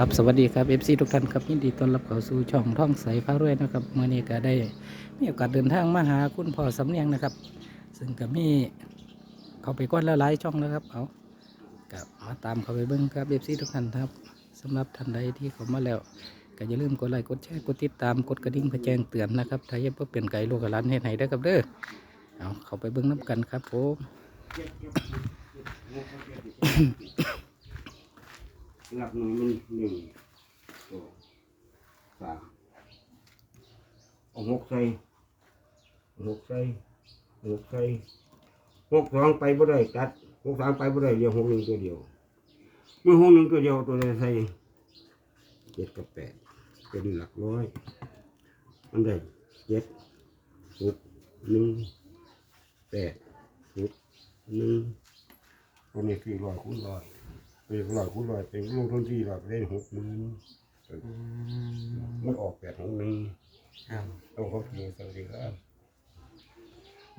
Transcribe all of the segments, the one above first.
ครับสวัสดีครับ FC ทุกท่านครับยินดีต้อนรับเข้าสู่ช่องท่องใสพารวยนะครับเมื่อนี้ก็ได้มีโอกาสเดินทางมาหาคุณพ่อสำเนียงนะครับ ซึ่งก็มีเขาไปก้อนแล้วหลายช่องแล้วครับเอากับมาตามเขาไปเบิ้งครับ FC ทุกท่านครับสำหรับท่านใดที่เขามาแล้วก็อย่าลืมกดไลค์กดแชร์กดติดตามกดกระดิ่งเพื่อแจ้งเตือนนะครับถ้ายังเพื่อเปลี่ยนไก่ลูกกับหลานเฮ็ดให้ได้อครับเด้อเอาเขาไปเบิ้งน้ำกันครับผม หลักหน่วยมันหนึ่งสองสามเอาหกใส่หกใส่หกใส่หกสองไปบ่ได้ตัดหกสามไปบ่ได้เดียวหกหนึ่งตัวเดียวเมื่อหกหนึ่งตัวเดียวตัวใดใส่เจ็ดกับแปดเป็นหลักร้อยมันได้เจ็ดหกหนึ่งแปดหกหนึ่งตัวนี้คือร้อยคูณร้อย เป็นร้อยคูณร้อยเป็นลงทุนที่ร้อยได้หกหมื่นมันออกแปดหกหนึ่งเอาเขาถือสวัสดีครับ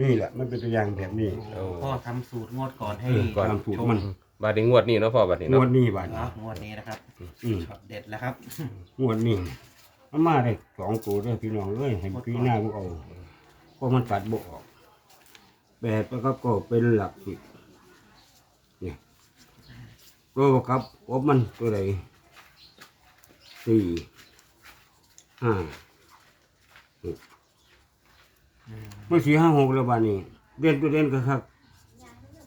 นี่แหละมันเป็นตัวอย่างแบบนี้โอ้พ่อทำสูตรงวดก่อนให้เออก่อนทำสูตรมันบาดนี้งวดนี้เนาะพ่อบัดนี้งเนาะวดนี้บาท เนาะงวดนี้นะครับอืม ช็อตเด็ดแล้วครับ งวดนี้มันมาได้สองตัวด้วยพี่น้องเลยเห็นพี่หน้ามันเอาเพราะมันตัดบออกแปดแล้วก็ก็เป็นหลักสิบเนี่ย ตัวประกับว่ามันตัวใดสี่ห้าหกเมื่อสี่ห้าหกแล้วบานนี้เด่นตัวเด่นก็ครับ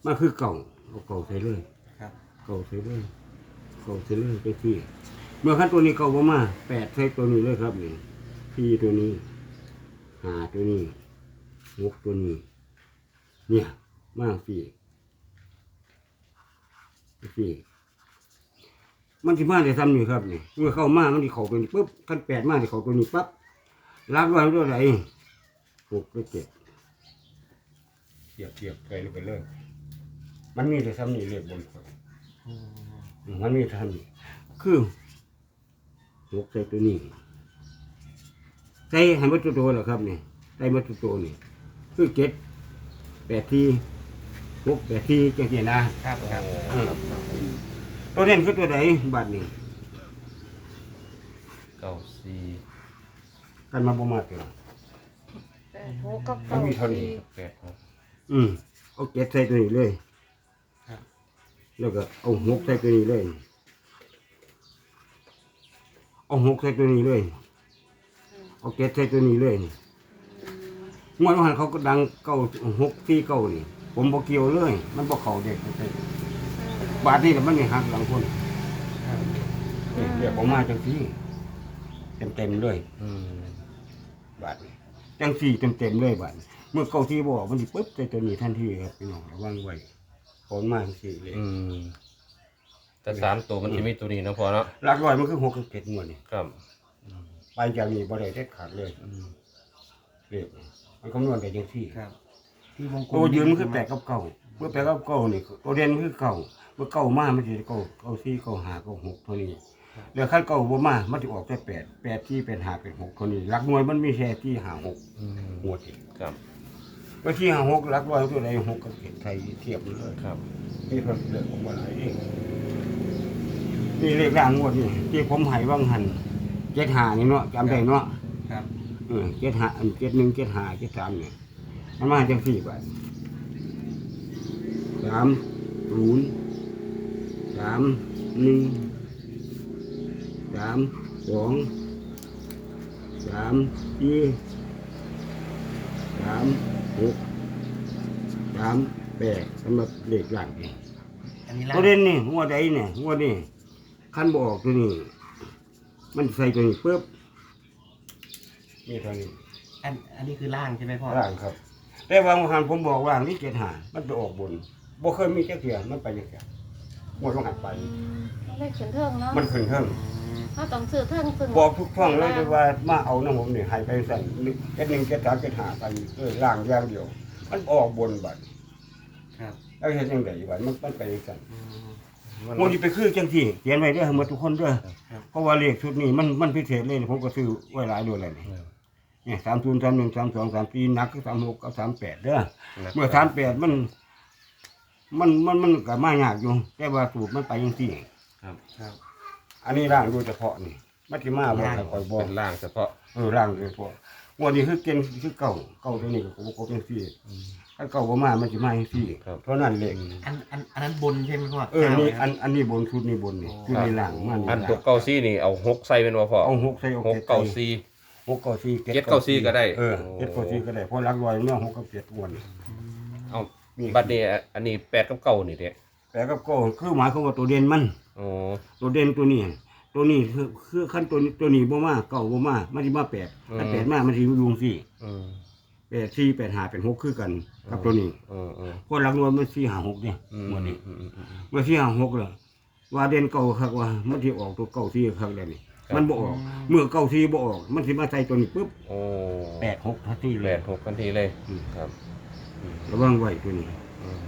มันคือเก่าเอาเก่าใส่เลยครับ เก่าใส่เลยเก่าใส่เลยไปที่ เมื่อขั้นตัวนี้เก่าบ่มาแปดใส่ตัวนี้เลยครับนี่ที่ตัวนี้หาตัวนี้หกตัวนี้ เนี่ยมากสี่สี่ มันที่มาได้ทำนี่ครับนี่เมื่อเข้ามามันที่เขาตัวนี้ปุ๊บขั้นแปดมาที่เขาตัวนี้ปั๊บรักไว้ตัวไหนหกหรือเจ็ดเทียบเทียบไปเลยไปเลยมันมีแต่ทำนี่เลขบนคนมันมีแต่ทำนี่คือหกใส่ตัวนี้ใส่ให้มันตัวโตเหรอครับนี่ใส่มันตัวโตนี่คือเจ็ดแปดทีหกแปดทีจังซี่นะครับครับเออ ตัวเด่นคือตัวไหนบัตรนี่เก้าสี่กันมาบ่มาตัวแปดหกกับมัเก้านมีเท่านี้สี่แปดหกอืมเอาเจ็ดใส่ตัวนี้เลยครับแล้วก็เอาหกใส่ตัวนี้เลย เอาหกใส่ตัวนี้เลย เอาเจ็ดใส่ตัวนี้เลยงวดวันเขาก็ดังเก้าหกที่เก้านี่ ผมบอกเกี่ยวเลย มันบอกเขาเด็กไป บาทนี่แหละมันไม่หักหลังคนนี่เรียกผมมาจังสี่เต็มเต็มๆเลยอืมบาทนี่จังสี่เต็มเต็มๆเลยบาทเมื่อเก้าที่บอกมันดิปุ๊บใส่ตัวนี้ทันทีครับพี่น้องระวังไว้ผมมาจังสี่เลย อืมแต่สามตัวมันจะมีตัวนี้เนาะพ่อเนาะหลักร้อยมันคือหกกับเจ็ดงวดนี่ครับ ไปจากนี้บ่ได้เด็ดขาดเลยอืมเรียกมันคำนวณได้จังสี่ ครับ ที่วงกลมตัวยืนมันคือแปดกับเก้าเมื่อแปดกับเก้านี่ตัวเด่นมันคือเก้าเมื่อเก้ามามันจะเก้าเก้าสี่เก้าห้าเก้าหกเท่านี้แล้วขั้นเก้าบ่มามันจะออกแค่แปดแปดที่เป็นห้าเป็นหกเท่านี้หลักหน่วยมันมีแค่ที่ห้าหกอืมหัวที่ครับเมื่อที่ห้าหกหลักร้อยตัวใดหกกับเจ็ดไทยเทียบกันเลยครับนี่เพิ่นเลือกออกมาหลายเองนี่เลขร่างงวดนี่ที่ผมให้ว่างหันเจ็ดห้านี่เนาะจำได้เนาะครับเออเจ็ดห้าอันเจ็ดหนึ่งเจ็ดห้าเจ็ดสามเนี่ยมันมาจังสี่บาทสามศูนย์ สามหนึ่งสามสองสามสี่สามหกสามแปดสำหรับเลขหลังนี่อันนี้ล่าตัวเด่นนี่หัวใดเนี่ยหัวนี่ขั้นบออกตัวนี้มันใส่ตัวนี้ปุ๊บนี่เท่านี้อันอันนี้คือล่างใช่ไหมพ่อล่างครับ แต่วางหันผมบอกว่างนี่เจ็ดหามันไปออกบนบ่เคยมีแค่เสียมันไปยังไงหมดต้องหันไป เลขขึ้นเทิงเนาะมันขึ้นเทิงเขาต้องซื้อเทิงซึ่งบอกทุกช่องเลยว่ามาเอาน้ำผมนี่ให้ไปสั่นเจ็ดหนึ่งเจ็ดสามเจ็ดหาไปเออล่างอย่างเดียว มันออกบนบัดครับแล้วเห็นยังไงบัดมันมันไปสั่นอืมมันมันจะไปคือจังที่เขียนไว้เด้อหมดทุกคนเด้อครับเพราะว่าเลขชุดนี้มันมันพิเศษเลยผมก็ซื้อไว้หลายด้วยเลยนี่เนี่ยสามศูนย์สามหนึ่งสามสองสามสี่นักก็สามหกกับสามแปดเด้อเมื่อสามแปดมัน มันมันมันก็มายากอยู่แต่ว่าสูตรมันไปยังสี่ครับ ครับ อันนี้ร่างโดยเฉพาะนี่มัติมาบ่ให้คอยบ่เป็นล่างเฉพาะ เออร่างโดยเฉพาะงวดนี้คือเก่งคือเก่าเก่าตัวนี้ก็บ่ครบจังซี่ถ้าเก่าบ่มามันสิมาจังซี่เท่านั้นแหละอันอันอันนั้นบนใช่ไหมพ่อเออนี่อัเก้านอันนี้บนชุดนี่บนนี่ชุดนี่ล่างมันอันตัวเก้าซี่นี่เอาหกใส่เป็นว่าพอเอาหกใส่เอาหกเจ็ดเก้าใส่ซี่ หกเก้าสี่เจ็ดเก้าสี่ก็ได้ เออเจ็ดเก้าสี่ก็ได้เพราะรักรอยเมื่อหกกับเจ็ดอ้วนเอานี่ บัดนี้อันนี้แปดกับเก้านี่เด้แต่ก็ก็คือหมายความว่าตัวเด่นมันโอ้ตัวเด่นตัวนี้ตัวนี้คือคือขั้นตัวนี้ตัวนี้บ่มาเก่าบ่มามันสิมาแปดถ้าแปดมามันสิอยู่วงสี่อืมแปดสี่แปดห้าเป็นหกคือกันกับตัวนี้อืมอืมเพราะรักรอยมันสี่ห้าหกเนี่ยอืมหมดอืนี้มอืมอืมอืมเมื่อสี่ห้าหกเลยว่าเด่นเก่าคักว่ามันสิออกตัวเก่าสี่คักแล้วนี่มันบ่ออก เมื่อเก่าสี่บ่ออก มันสิมาใส่ตัวนี้ปุ๊บโอ้แปดหกทันทีเลแปยดหกทันทีเลยอืมครับอืม ระวังไว้ตัวนี้ อืม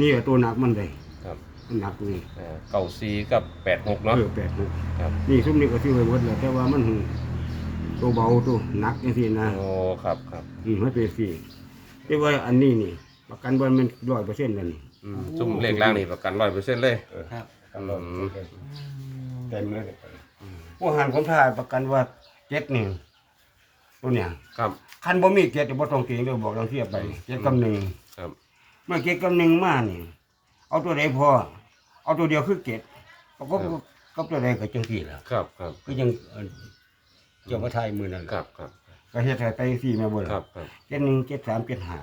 นี่อะตัวหนักมันได้ครับมันหนักตัวนี้อ่าเก้าซี่กับแปดหกเนาะเออแปดหกครับนี่ซุ้มนี่ก็ซื้อไว้หมดแล้วแต่ว่ามันหูตัวเบาตัวหนักจังซี่นะโอ้ครับครับอืมมันเป็นสี่แต่ว่าอันนี้นี่ ประกันว่ามันร้อยเปอร์เซ็นต์แล้วนี่อืมซุ่มเลขล่างนี่ประกันร้อยเปอร์เซ็นต์เลย ครับกันร้อยเต็มเลยพวกหันผมถ่ายประกันว่าเจ็ดหนึ่ง ตัวเนี้ยครับคันบ่มีเจ็ดจะบ่ต้องเก่งเด้อบอกเราเทียบไปเจ็ดกับหนึ่งครับเมื่อเจ็ดกับหนึ่งมานี่เอาตัวใดพอเอาตัวเดียวคือเจ็ดก็ก็ก็ตัวใดก็จังสี่ล่ะครับครับก็ยังเอ่อเจ้าพระไทยมือนั่นคล่ะรับครับก็เฮ็ดให้ไปสี่แม่บ่ล่ะครับครับเจ็ดหนึ่งเจ็ดสามเจ็ดห้า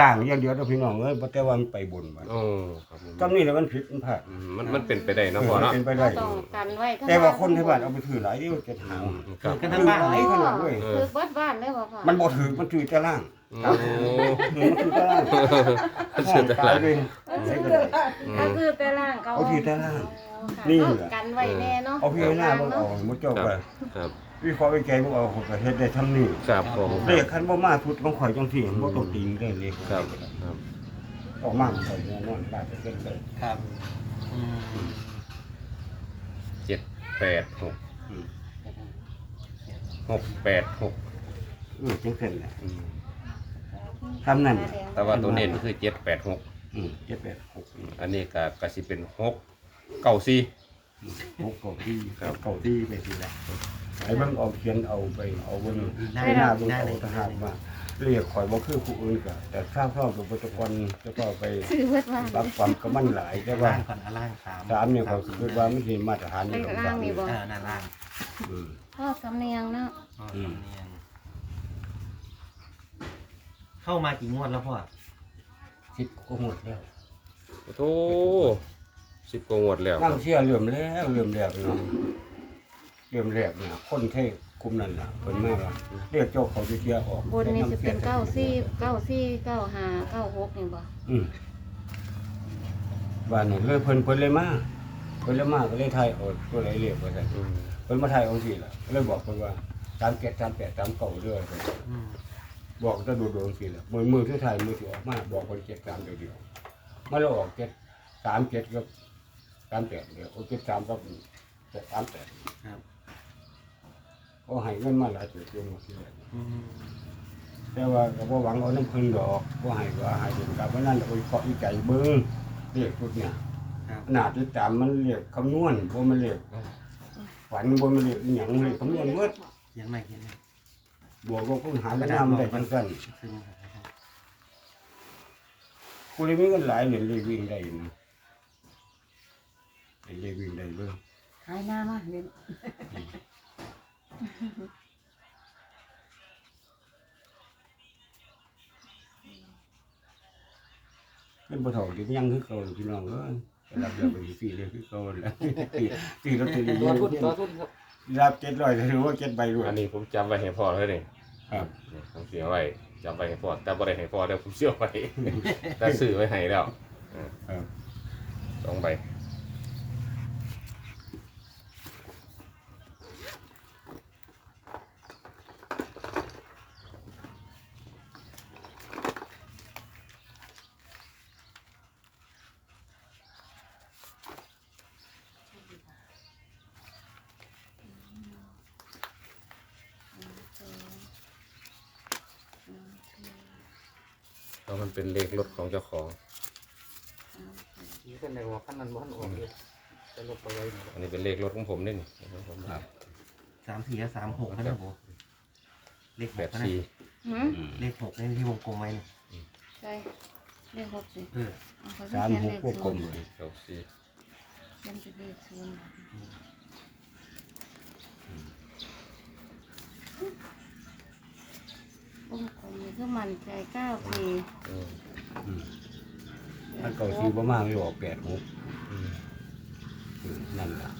ล่างอย่างเดียวเด้อพี่น้องเอ้ยบ่แต่ว่ามันไปบนบัดโอ้ครับผมตำนี้แล้วมันผิดมันพลาดอืมมันมันเป็นไปได้เนาะพ่อเนาะ เป็นไปเราได้ ต้องกันไว้ข้งแต่ว่าคนที่บ้านเอาไปถือหลายที่เจ็ดหาครับ กันทั้งบ้านหลายขนาดเว้ยเออ คือบ้านบ้านได้บ่พ่อมันบ่ถือมันถือแต่ล่างโอ้มันถือแต่ล่างมันถือแต่ล่างห้องตยเลยใส่กระดาษก็คือแต่ล่างเขาเอาที่แต่ล่างอ๋อค่ะนี่เอากันไว้แน่เนาะเอาพี่หน้าบ่เอาหมดเจ้าครับไปครับ วิเคราะห์วิจัยบ่เอาผมก็เฮ็ดได้ทำนี่ครับผมเลขคันบ่มาสุดของข่อยจังซี่บ่ต้องติงได้เลขครับครับออกมาข่อยแน่นอนได้เป็นเลยครับอืมเจ็ดแปดหกอืมหกแปดหกเออจังซั่นแหละอืมทำนั่นแต่ว่าตัวเน้นคือเจ็ดแปดหกอืมเจ็ดแปดหกอันนี้ก็กสิเป็นหกเก้าสี่หกเก้าที่ครับเก้าที่ไปสิละ ไอ้เบิ่งเอาเขียนเอาไปเอาบนได้หน้าเบิ่งได้เอาเลยทหารมาเรียกข่อยบ่คือผู้อื่นก็แต่ข้าวข้าวกับปุตกรจะก็ไปซื้อเบิดบ้านรับความกับมันหลายแต่ว่าล่างก่อนอะล่างสามสามเนี่ยเขาคือว่าไม่ใช่มาตรฐานของสามอ่าหน้าล่างอืม พ่อสำเนียงเนาะอ๋ออืมสำเนียงเข้ามากี่งวดแล้วพ่อสิบก็หมดแล้วโอ้โหสิบกว่างวดแล้วคนั่รังบเชื่อเรื่มแล้วเรื่มแล้วพี่น้อง เรื่มแล้วเนี่ยคนเทศคุมนั่นน่ะเพิ่นมาว่าเรียกเจ้าเขาสิเชื่อออกบนนี่จะเป็นเก้าสี่เก้าสี่เก้าห้าเก้าหกนี่บ่อืมว่านี่เลยเพิ่นเพิ่นเลยมาเพิ่นเลยมาก็เลยทายเอาตัวไหนเรียกว่าซั่นอืมเพิ่นมาทายเอาสิล่ะเลยบอกเพิ่นว่าตามเกตตามแปดตามเก่าเด้อเพิ่นอืมบอกจะดูดวงสิล่ะมือมือที่ทายมือที่ออกมาบอกคนเจ็ดสามเดียวเดียวมาแล้วออกเจ็ดสามเจ็ดกับสามแปดเดียวโอ้เจ็ดสามกับเจ็ดสามแปดครับ ก็ให้เงินมาหลายจุดเดียวหมดเลยอืมแต่ว่าก็บ่หวังเอาน้ำพึ่งดอกก็ให้ก็ให้ถึงกับว่านั่นโอ้ยเคาะอีใจเบิ้งเรียกพุดเนี่ยครับหน้าที่ตามมันเรียกคำนวณบ่มันเรียกฝันบ่มันเรียกอหย่างเรียกคำนวณเมื่อเขียนใหม่เขียนใหม่บวกก็คุณหากันนำได้จังซั่นครับกูเลยมีเงินหลายเหรียญเลยวิ่งได้นะเลยวิ่งได้เบิ่งขายหน้ามากเรีย เป็นบ่เท่าที่ยังคือเก่าอยู่พี่น้องเอ้ยไปรับเดือนไปฟรีเลยคือเก่าแล้วฟรีรถฟรีตัวทุนตัวทุนครับรับเจ็ดร้อยถือว่าเจ็ดใบด้วยอันนี้ผมจำไว้ให้พ่อเลยนี่ครับนี่ผมเสียไว้จำไว้ให้พ่อแต่บ่ได้ให้พ่อเดี๋ยวผมเสียไว้แต่ซื้อไว้ให้แล้วอ่าครับสองใบ มันเป็นเลขรถของเจ้าของ นี่เป็นในหัวขั้นนั้นบ่ทันออกเลยอันนี้เป็นเลขรถของผมนี่นี่ของผมครับ สามสี่กับสามหกนะครับผมเลขหแปกดนะสี่หืมอืมเลขหกนี่ที่วงกลมไว้นี่ใช่เลขหกสิเออเอาเขาสามเขียนหเลกขพวกกลศูมนย์เลยเก้าสี่ เขียนเป็นเลขศูนย์ วงกลมนี่คือมันใจเก้าสี่อืมอืมถ้าเก่าซื้อประมาณไม่ออกแปดหกอืมอืมนั่นแหละ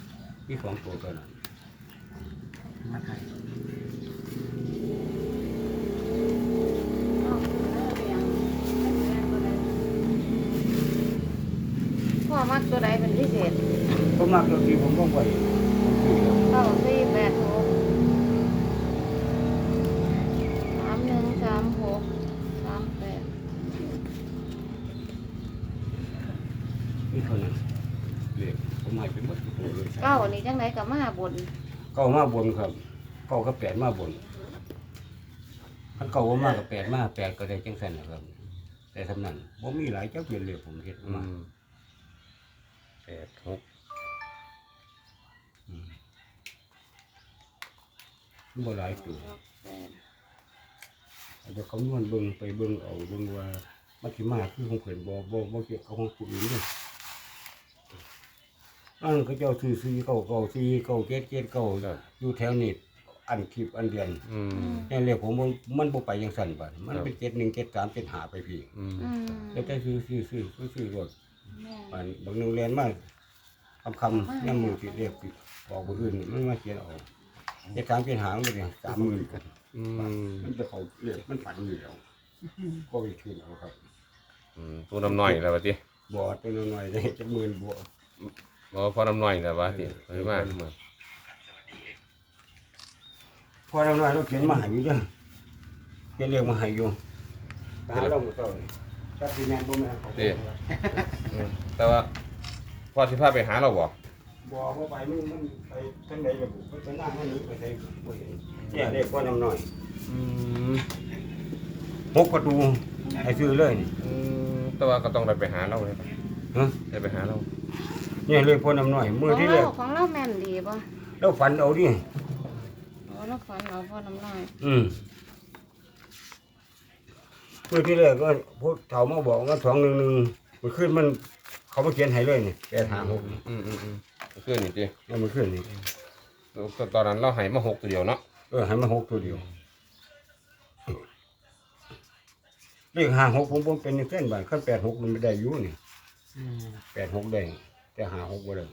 ที่สองตัวตัวนั้นมาไทยเอาเลิกเรียงเรียงตัวใดพ่อมักตัวใดเป็นพิเศษ ก็มากตัวที่ผมต้องไปผมซื้อแล้ว เก้าสี่แปดหกสามหนึ่งสามหกสามแปด นี่เท่านั้นเรียกผมให้ไปหมดทุกตัวเลย เก้าอันนี้จังไหนกั บมาบนเก้ามาบนครับเก้าก็แปดมาบนมันเก้าว่ามากกับแปดมาแปดก็ได้จังสันนะครับ แต่ทำนั้นผมมีหลายเจ้าเปลี่ยนเลยผมเห็นอืมา มแปดหกอืมมันบ่หลายตัวแปดอาจจะคำนวณเบิ่งไปเบิ่งเอาเบิ่งว่ามันสิมาคือของเพิ่นบ่บ่บ่เกี่ยวกับของผู้อื่นเด้อ อันเขาเจ้าซื้อซื้อเก่าเก่าซื้อเก่าเจ็ดเจ็ดเก่าอยู่แถวนี้อันคลิปอันเดือนอืมแค่เรียกผมว่ามันบ่ไปจังซั่นบัดมันเป็นเจ็ดหนึ่งเจ็ดสามเจ็ดห้าไปพี่อืม อืมแล้วแต่ซื้อซื้อซื้อซื้อซื้อรถแม่อันบางนึงเรียนมาคำคำย่ำมือสิเรียกสิบอกผู้อื่นมันมาเขียนเอาเจ็ดสามเจ็ดห้ามันเป็นสามหมื่นกันอืมมันจะเขาเรียกมันฝันอยู่แล้วก็ไปคืนเอาครับ อืมตัวน้ำหน่อยแล้ววะทีบอดตัวน้อยได้จะหมื่นบวก บอกว่าพอน้ำหน่อยแล้ววะทีเฮ้ยมามาพอเราหน่อยเราเขียนมาใหาอยู่จ้ะเขียนเรียกมาใหาอยู่ตาเราหมดเลยถ้าสีแมนบ่แม่นเขาอืมแต่ว่าพอสิพาไปหาเราบ่บอกว่าไปมันมันไปทางใดระบุไปหน้าทางนี้ไปใส่บ่เห็นเนี่ยเรียกพ่อน้ำหน่อยอืมหกประตูให้ซื้อเลยนี่อืมแต่ว่าก็ต้องได้ไปหาเราเลยฮะ ได้ไปหาเรา เนี่ยเรียกพ่อน้ำหน่อยขเมื่อองที่เราเรียกของเราแม่นดีป่ะเราฝันเอาดิโอ้เราฝันเราพ่อน้ำน้อย อืมเมื่อที่แรกก็พูดเฒ่ามาบอกว่าสองหนึ่งหนึ่งมันขึ้นมัน เขามาเขียนให้เลยนี่แปดหาหกนี่อืมอืมอืมคือนี่จีแล้วมันขึ้นนี่ตอนนั้นเราให้มาหกตัวเดียวเนาะเออให้มันหกตัวเดียวเลขห้าหกผมผมเป็นเส้นบานขั้นแปดหกมันไม่ได้อยู่นี่อืมแปดหกได้ แต่ห้าหกบ่ได้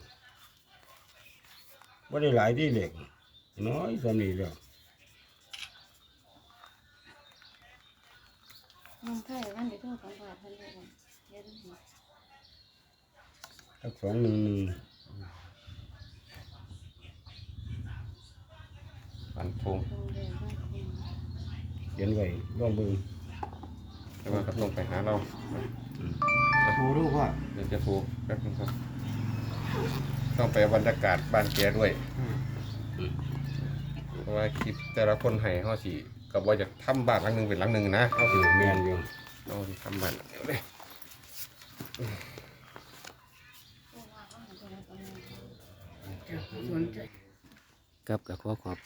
บ่ได้หลายที่เล็กน้อยสำนีแล้วน้องไทยวันเดี๋ยวโทรสัมภาษณ์เพิ่นเลยก่อนเดี๋ยวดูหน่อยทักสองหนึ่งหนึ่งฟันธงตรงเดียวกันเขียนไว้ลองเบิ่งแต่ว่าก็ต้องไปหาเราดูรูปว่าเดี๋ยวจะถูกแป๊บนึงครับ ต้องไปบรรยากาศบ้านแกด้วยอืมเพราะว่าคลิปแต่ละคนให้เขาสิกับว่าจะทำบ้านหลังหนึ่งเป็นหลังหนึ่งนะเขาเอสิอแม่นอยู่เราสิทำบ้านเดี๋ยวเลยครับกับขอขอบ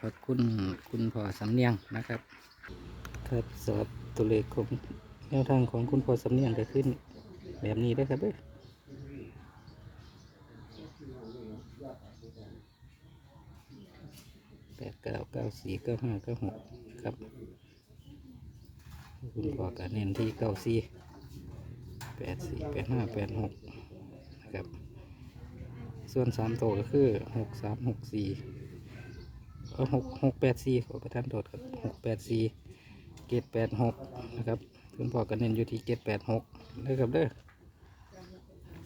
พระคุณคุณพ่อสำเนียงนะครับทดสอบตัวเลขของแนวทางของคุณพ่อสำเนียงก็ขึ้นแบบนี้ได้อครับเด้อ แปดเก้าเก้าสี่เก้าห้าเก้าหกครับ คุณพ่อก็เน้นที่เก้าสี่แปดสี่แปดห้าแปดหกนะครับ ส่วนสามตัวก็คือหกสามหกสี่หกหกแปดสี่ขอประทานโทษครับหกแปดสี่เกตแปดหกนะครับ คุณพ่อก็เน้นอยู่ที่เกตแปดหกเลยครับเด้อ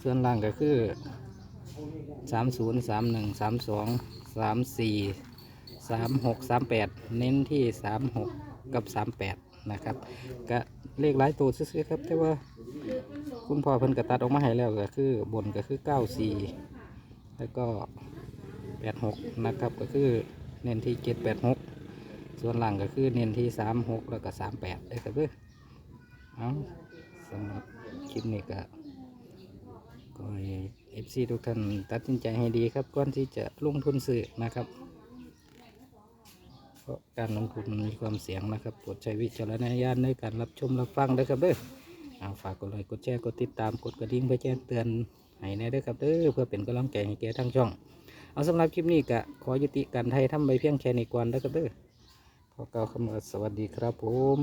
ส่วนล่างก็คือสามศูนย์สามหนึ่งสามสองสามสี่ สามหกสามแปดเน้นที่สามหกกับสามแปดนะครับก็เลขหลายตัวซื้อๆครับ แต่ว่าคุณพ่อเพิ่นกระตัดออกมาให้แล้วก็คือบนก็คือเก้าสี่แล้วก็แปดหกนะครับก็คือเน้นที่เจ็ดแปดหกส่วนหลังก็คือเน้นที่สามหกแล้วก็สามแปดได้ครับเด้อเอาสำหรับคลิปนี้ก็ก็ให้เอฟซีทุกท่านตัดสินใจให้ดีครับก่อนที่จะลงทุนซื้อนะครับ เพราะการลงทุนมีความเสี่ยงนะครับโปรดใช้วิจารณญาณในการรับชมรับฟังด้วยครับเด้อเอาฝากกดไลค์กดแชร์กดติดตามกดกระดิ่งเพื่อแจ้งเตือนให้แน่ด้วยครับเด้อเพื่อเป็นกำลังใจให้แก่ทางช่อง เอาสำหรับคลิปนี้ก็ขอยุติการไทยทำไปเพียงแค่นี้ก่อนนะครับเด้อขอกล่าวคำว่าสวัสดีครับผม